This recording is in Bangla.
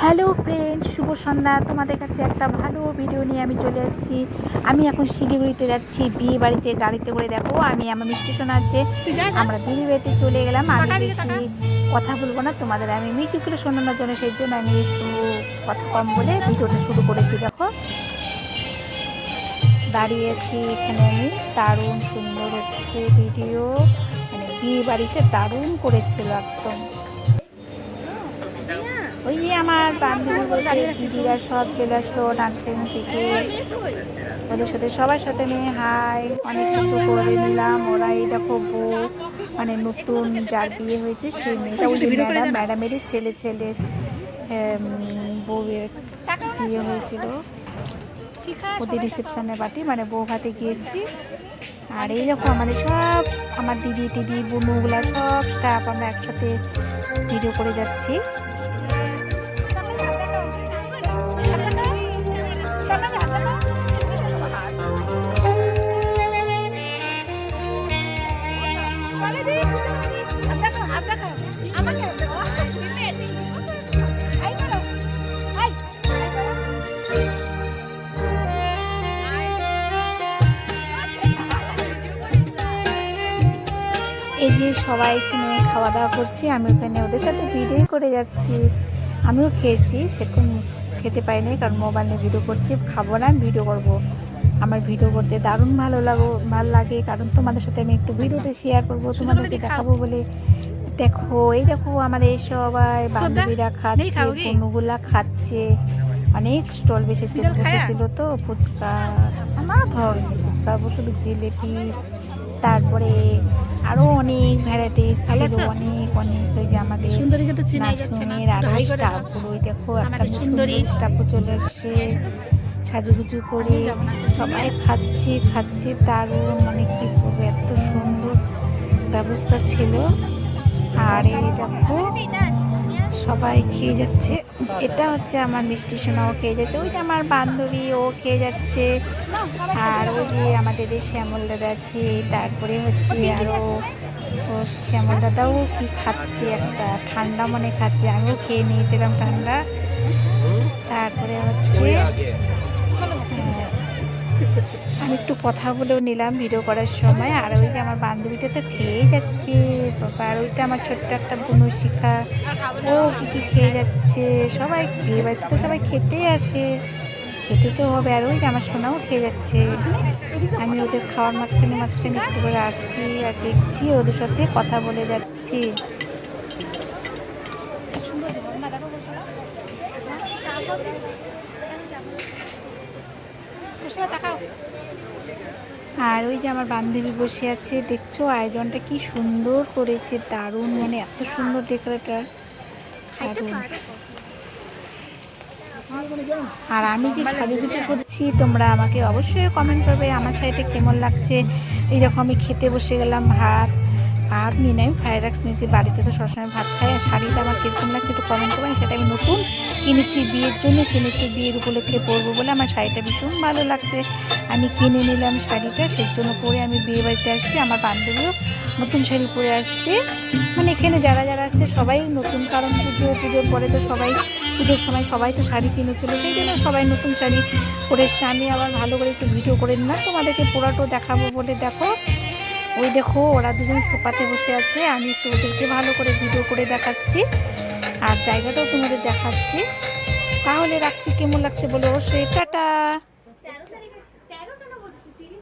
হ্যালো ফ্রেন্ড শুভ সন্ধ্যা। তোমাদের কাছে একটা ভালো ভিডিও নিয়ে আমি চলে এসেছি। আমি এখন শিলিগুড়িতে যাচ্ছি বিয়ে বাড়িতে গাড়িতে করে। দেখো আমি আমার স্টেশন আছে। আমরা বিয়ে বাড়িতে চলে গেলাম। আমি বেশি কথা বলব না তোমাদের আমি মিউজিক করে শোনানোর জন্য। সেই জন্য আমি একটু কথা কম বলে ভিডিওটা শুরু করেছি দেখো। দাঁড়িয়েছি এখানে আমি। দারুণ সুন্দর হচ্ছে ভিডিও। মানে বিয়ে বাড়িতে দারুণ করেছিল একদম। আমার বান্ধবী দিদিরা সব চলে আসলো নার্সিং থেকে। ওদের সাথে সবার সাথে আমি হাই অনেক কিছু করে নিলাম। ওরা এই দেখো বউ মানে নতুন যার বিয়ে হয়েছে সেই মেয়েটা ওই ম্যাডাম ম্যাডামেরই ছেলে ছেলে বউয়ের বিয়ে হয়েছিল। ওদের রিসেপশনে পার্টি মানে বউ ভাতে গিয়েছি। আর এই দেখো আমাদের সব আমার দিদি দিদি বুনুগুলা সব স্টাফ আমরা একসাথে ভিডিও করে যাচ্ছি। এই যে সবাই এখানে খাওয়া দাওয়া করছি, আমি ওখানে ওদের সাথে ভিডিও করে যাচ্ছি। আমিও খেয়েছি, সেরকম খেতে পাইনি কারণ মোবাইল ভিডিও করছি, খাব না ভিডিও করব। আমার ভিডিও করতে দারুণ ভালো লাগো ভালো লাগে। কারণ তোমাদের সাথে আমি একটু ভিডিওতে শেয়ার করব তোমাদেরকে দেখাবো বলে। দেখো এই দেখো আমাদের সবাই বান্ধবীরা খাচ্ছে বন্ধুগুলা খাচ্ছে। অনেক স্টল বেসেছে বসেছিল তো ফুচকা নানা ধরনের ফুচকা শুধু জিলেপি তারপরে আরও অনেক ভ্যারাইটিস ছিল অনেক অনেক। ওই যে আমাদের সুন্দরীকে তো চেনাই যাচ্ছে না। আরও। স্টাফগুলো দেখো। একটা সুন্দরী। স্টাফও চলে আসছে সাজুগুজু করে সবাই। খাচ্ছি খাচ্ছি। দারুণ মানে কি করব এত সুন্দর ব্যবস্থা ছিল। আর এই দেখো সবাই খেয়ে যাচ্ছে। এটা হচ্ছে আমার মিষ্টি সোনাও খেয়ে যাচ্ছে। ওই যে আমার বান্ধবী ও খেয়ে যাচ্ছে। আর ওই যে আমাদের এই শ্যামল দাদা আছে তারপরে হচ্ছে আরও ও শ্যামল দাদাও কি খাচ্ছে একটা ঠান্ডা মনে খাচ্ছে। আমিও খেয়ে নিয়েছিলাম ঠান্ডা। তারপরে হচ্ছে কথা বলেও নিলাম ভিডিও করার সময়। আর ওই যে আমার বান্ধবীটা তো খেয়েই যাচ্ছে। আর ওইটা আমার ছোট্ট একটা বুনু শিখা। ও কি কি খেয়ে যাচ্ছে। সবাই বিয়ে বাড়িতে তো সবাই খেতেই আসে। খেতে তো হবে। আর ওই আমার সোনাও খেয়ে যাচ্ছে। আমি ওদের খাওয়ার মাঝখানে মাঝখানে একটু করে আসছি আর দেখছি ওদের সাথে কথা বলে যাচ্ছি। আর ওই যে আমার বান্ধবী বসে আছে দেখছ? আয়োজনটা কি সুন্দর করেছে দারুণ মানে এত সুন্দর ডেকোরেটার দারুণ। আর আমি যে সাজুগুজু করছি তোমরা আমাকে অবশ্যই কমেন্ট করবে আমার শাড়িটা কেমন লাগছে? এই দেখো আমি খেতে বসে গেলাম ভাত ভাত নিয়ে নেই ফ্রাইড রাইস নিয়েছি, বাড়িতে তো সবসময় ভাত খাই, আর শাড়িটা আমার কীরকম লাগছে একটু কমেন্ট করবেন, সেটা আমি নতুন কিনেছি বিয়ের জন্য, কিনেছি বিয়ের উপলক্ষে পরবো বলে আমার শাড়িটা ভীষণ ভালো লাগছে। আমি কিনে নিলাম শাড়িটা, সেই জন্য পরে আমি বিয়ে বাড়িতে আসছি, আমার বান্ধবীও নতুন শাড়ি পরে আসছে। মানে এখানে যারা যারা আসছে, সবাই নতুন, কারণ পুজো, পুজোর পরে তো সবাই, পুজোর সময় সবাই তো শাড়ি কিনে চলে সেই জন্য সবাই নতুন শাড়ি পরে এসছে আমি আবার ভালো করে একটু ভিডিও করে নিলাম, তোমাদেরকে পুরাটাও দেখাবো বলে দেখো। ওই দেখো, ওরা দুজন সোফাতে বসে আছে, আমি একটু ওদেরকে ভালো করে ভিডিও করে দেখাচ্ছি, আর জায়গাটাও তোমাদের দেখাচ্ছি। তাহলে রাখছি, কেমন লাগছে বলো সেটা